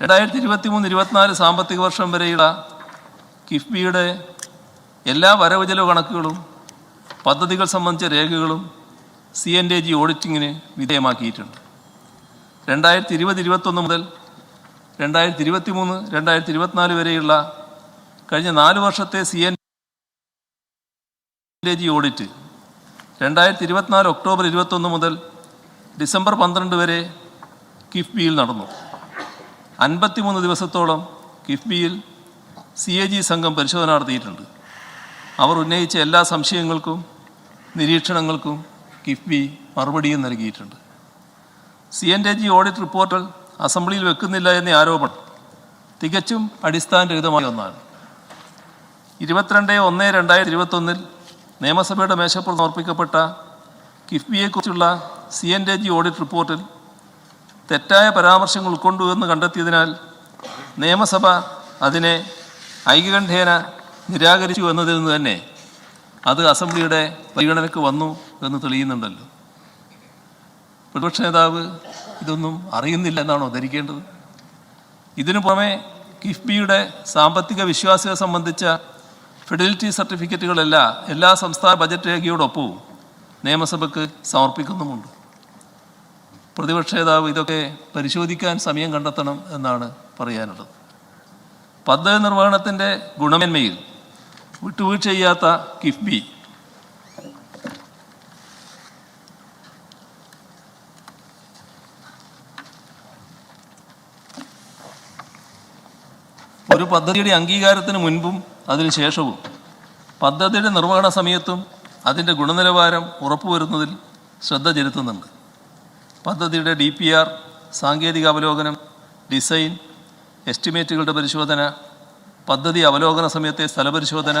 രണ്ടായിരത്തി ഇരുപത്തി മൂന്ന് ഇരുപത്തിനാല് സാമ്പത്തിക വർഷം വരെയുള്ള കിഫ്ബിയുടെ എല്ലാ വരവ് ചെലവ് കണക്കുകളും പദ്ധതികൾ സംബന്ധിച്ച രേഖകളും സി എൻ ഡി ജി ഓഡിറ്റിങ്ങിന് വിധേയമാക്കിയിട്ടുണ്ട്. രണ്ടായിരത്തി ഇരുപത് ഇരുപത്തൊന്ന് മുതൽ രണ്ടായിരത്തി ഇരുപത്തി മൂന്ന് രണ്ടായിരത്തി ഇരുപത്തിനാല് വരെയുള്ള കഴിഞ്ഞ നാല് വർഷത്തെ C N D G audit രണ്ടായിരത്തി ഇരുപത്തിനാല് ഒക്ടോബർ ഇരുപത്തൊന്ന് മുതൽ ഡിസംബർ പന്ത്രണ്ട് വരെ കിഫ്ബിയിൽ നടന്നു. അൻപത്തിമൂന്ന് ദിവസത്തോളം കിഫ്ബിയിൽ സി എ ജി സംഘം പരിശോധന നടത്തിയിട്ടുണ്ട്. അവർ ഉന്നയിച്ച എല്ലാ സംശയങ്ങൾക്കും നിരീക്ഷണങ്ങൾക്കും കിഫ്ബി മറുപടിയും നൽകിയിട്ടുണ്ട്. C N D G audit റിപ്പോർട്ടിൽ അസംബ്ലിയിൽ വെക്കുന്നില്ല എന്ന ആരോപണം. തികച്ചും അടിസ്ഥാനരഹിതമായ ഒന്നാണ്. ഇരുപത്തിരണ്ട് ഒന്ന് രണ്ടായിരത്തി ഇരുപത്തൊന്നിൽ നിയമസഭയുടെ മേശപ്പുറത്ത് സമർപ്പിക്കപ്പെട്ട കിഫ്ബിയെക്കുറിച്ചുള്ള C N D G audit റിപ്പോർട്ടിൽ തെറ്റായ പരാമർശങ്ങൾ ഉൾക്കൊണ്ടു എന്ന് കണ്ടെത്തിയതിനാൽ നിയമസഭ അതിനെ ഐകകണ്ഠേന നിരാകരിച്ചു എന്നതിൽ നിന്ന് തന്നെ അത് അസംബ്ലിയുടെ പരിഗണനയ്ക്ക് വന്നു എന്ന് തെളിയുന്നുണ്ടല്ലോ. പ്രതിപക്ഷ നേതാവ് ഇതൊന്നും അറിയുന്നില്ല എന്നാണോ ധരിക്കേണ്ടത്? ഇതിനു പുറമെ കിഫ്ബിയുടെ സാമ്പത്തിക വിശ്വാസ്യത സംബന്ധിച്ച ഫെഡിലിറ്റി സർട്ടിഫിക്കറ്റുകളെല്ലാം എല്ലാ സംസ്ഥാന ബജറ്റ് രേഖയോടൊപ്പവും നിയമസഭയ്ക്ക് സമർപ്പിക്കുന്നുമുണ്ട്. പ്രതിപക്ഷ നേതാവ് ഇതൊക്കെ പരിശോധിക്കാൻ സമയം കണ്ടെത്തണം എന്നാണ് പറയാനുള്ളത്. പദ്ധതി നിർവഹണത്തിന്റെ ഗുണമേന്മയിൽ വിട്ടുവീഴ്ച ചെയ്യാത്ത കിഫ്ബി. ഒരു പദ്ധതിയുടെ അംഗീകാരത്തിന് മുൻപും അതിനു ശേഷവും പദ്ധതിയുടെ നിർവഹണ സമയത്തും അതിന്റെ ഗുണനിലവാരം ഉറപ്പുവരുന്നതിൽ ശ്രദ്ധ ചെലുത്തുന്നുണ്ട്. പദ്ധതിയുടെ ഡി പി ആർ സാങ്കേതിക അവലോകനം ഡിസൈൻ എസ്റ്റിമേറ്റുകളുടെ പരിശോധന പദ്ധതി അവലോകന സമയത്തെ സ്ഥലപരിശോധന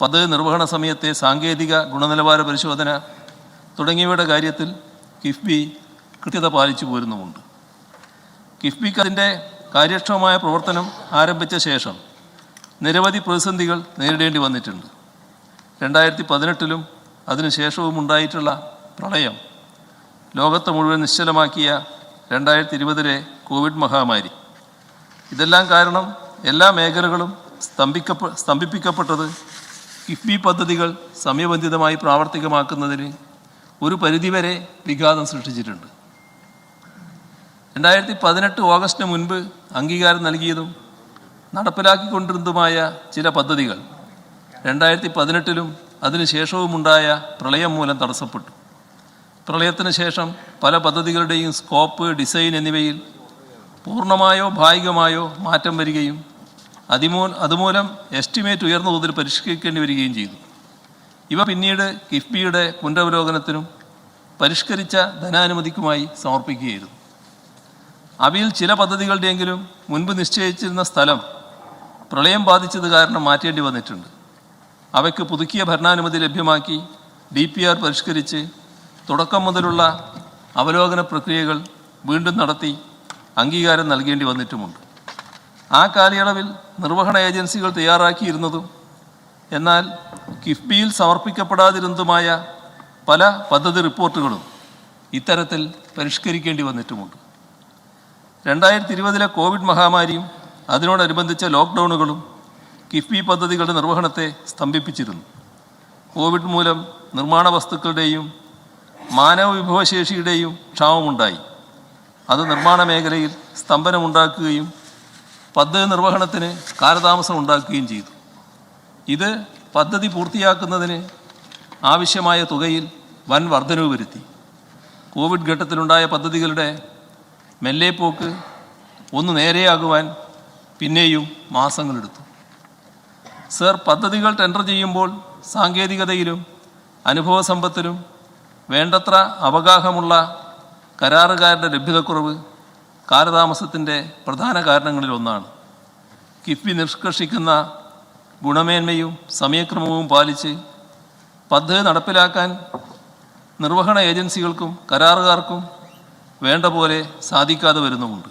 പദ്ധതി നിർവഹണ സമയത്തെ സാങ്കേതിക ഗുണനിലവാര പരിശോധന തുടങ്ങിയവയുടെ കാര്യത്തിൽ കിഫ്ബി കൃത്യത പാലിച്ചു പോരുന്നുമുണ്ട്. കിഫ്ബിക്ക് അതിന്റെ കാര്യക്ഷമമായ പ്രവർത്തനം ആരംഭിച്ച ശേഷം നിരവധി പ്രതിസന്ധികൾ നേരിടേണ്ടി വന്നിട്ടുണ്ട്. രണ്ടായിരത്തി പതിനെട്ടിലും അതിനുശേഷവും ഉണ്ടായിട്ടുള്ള പ്രളയം ലോകത്തെ മുഴുവൻ നിശ്ചലമാക്കിയ രണ്ടായിരത്തി ഇരുപതിലെ കോവിഡ് മഹാമാരി. ഇതെല്ലാം കാരണം എല്ലാ മേഖലകളും സ്തംഭിക്കപ്പെ സ്തംഭിപ്പിക്കപ്പെട്ടത് കിഫ്ബി പദ്ധതികൾ സമയബന്ധിതമായി പ്രാവർത്തികമാക്കുന്നതിന് ഒരു പരിധിവരെ വിഘാതം സൃഷ്ടിച്ചിട്ടുണ്ട്. രണ്ടായിരത്തി പതിനെട്ട് ഓഗസ്റ്റിന് മുൻപ് അംഗീകാരം നൽകിയതും നടപ്പിലാക്കിക്കൊണ്ടിരുന്നതുമായ ചില പദ്ധതികൾ രണ്ടായിരത്തി പതിനെട്ടിലും അതിനുശേഷവുമുണ്ടായ പ്രളയം മൂലം തടസ്സപ്പെട്ടു. പ്രളയത്തിന് ശേഷം പല പദ്ധതികളുടെയും സ്കോപ്പ് ഡിസൈൻ എന്നിവയിൽ പൂർണമായോ ഭാഗികമായോ മാറ്റം വരികയും അതിമൂ അതുമൂലം എസ്റ്റിമേറ്റ് ഉയർന്ന തോതിൽ പരിഷ്കരിക്കേണ്ടി വരികയും ചെയ്തു. ഇവ പിന്നീട് കിഫ്ബിയുടെ പുനരവലോകനത്തിനും പരിഷ്കരിച്ച ധനാനുമതിക്കുമായി സമർപ്പിക്കുകയായിരുന്നു. അവയിൽ ചില പദ്ധതികളുടെയെങ്കിലും മുൻപ് നിശ്ചയിച്ചിരുന്ന സ്ഥലം പ്രളയം ബാധിച്ചത് കാരണം മാറ്റേണ്ടി വന്നിട്ടുണ്ട്. അവയ്ക്ക് പുതുക്കിയ ഭരണാനുമതി ലഭ്യമാക്കി ഡി പരിഷ്കരിച്ച് തുടക്കം മുതലുള്ള അവലോകന പ്രക്രിയകൾ വീണ്ടും നടത്തി അംഗീകാരം നൽകേണ്ടി വന്നിട്ടുമുണ്ട്. ആ കാലയളവിൽ നിർവഹണ ഏജൻസികൾ തയ്യാറാക്കിയിരുന്നതും എന്നാൽ കിഫ്ബിയിൽ സമർപ്പിക്കപ്പെടാതിരുന്നതുമായ പല പദ്ധതി റിപ്പോർട്ടുകളും ഇത്തരത്തിൽ പരിഷ്കരിക്കേണ്ടി വന്നിട്ടുമുണ്ട്. രണ്ടായിരത്തി ഇരുപതിലെ കോവിഡ് മഹാമാരിയും അതിനോടനുബന്ധിച്ച ലോക്ക്ഡൗണുകളും കിഫ്ബി പദ്ധതികളുടെ നിർവഹണത്തെ സ്തംഭിപ്പിച്ചിരുന്നു. കോവിഡ് മൂലം നിർമ്മാണ വസ്തുക്കളുടെയും മാനവ വിഭവശേഷിയുടെയും ക്ഷാമമുണ്ടായി. അത് നിർമ്മാണ മേഖലയിൽ സ്തംഭനമുണ്ടാക്കുകയും പദ്ധതി നിർവഹണത്തിന് കാലതാമസം ഉണ്ടാക്കുകയും ചെയ്തു. ഇത് പദ്ധതി പൂർത്തിയാക്കുന്നതിന് ആവശ്യമായ തുകയിൽ വൻ വർധനവ് വരുത്തി. കോവിഡ് ഘട്ടത്തിലുണ്ടായ പദ്ധതികളുടെ മെല്ലേപ്പോക്ക് ഒന്ന് നേരെയാകുവാൻ പിന്നെയും മാസങ്ങളെടുത്തു. സർ പദ്ധതികൾ ടെൻഡർ ചെയ്യുമ്പോൾ സാങ്കേതികതയിലും അനുഭവ സമ്പത്തിലും വേണ്ടത്ര അവഗാഹമുള്ള കരാറുകാരുടെ ലഭ്യതക്കുറവ് കാലതാമസത്തിന്റെ പ്രധാന കാരണങ്ങളിൽ ഒന്നാണ്. കിഫ്ബി നിഷ്കർഷിക്കുന്ന ഗുണമേന്മയും സമയക്രമവും പാലിച്ച് പദ്ധതി നടപ്പിലാക്കാൻ നിർവഹണ ഏജൻസികൾക്കും കരാറുകാർക്കും വേണ്ട പോലെ സാധിക്കാതെ വരുന്നുമുണ്ട്.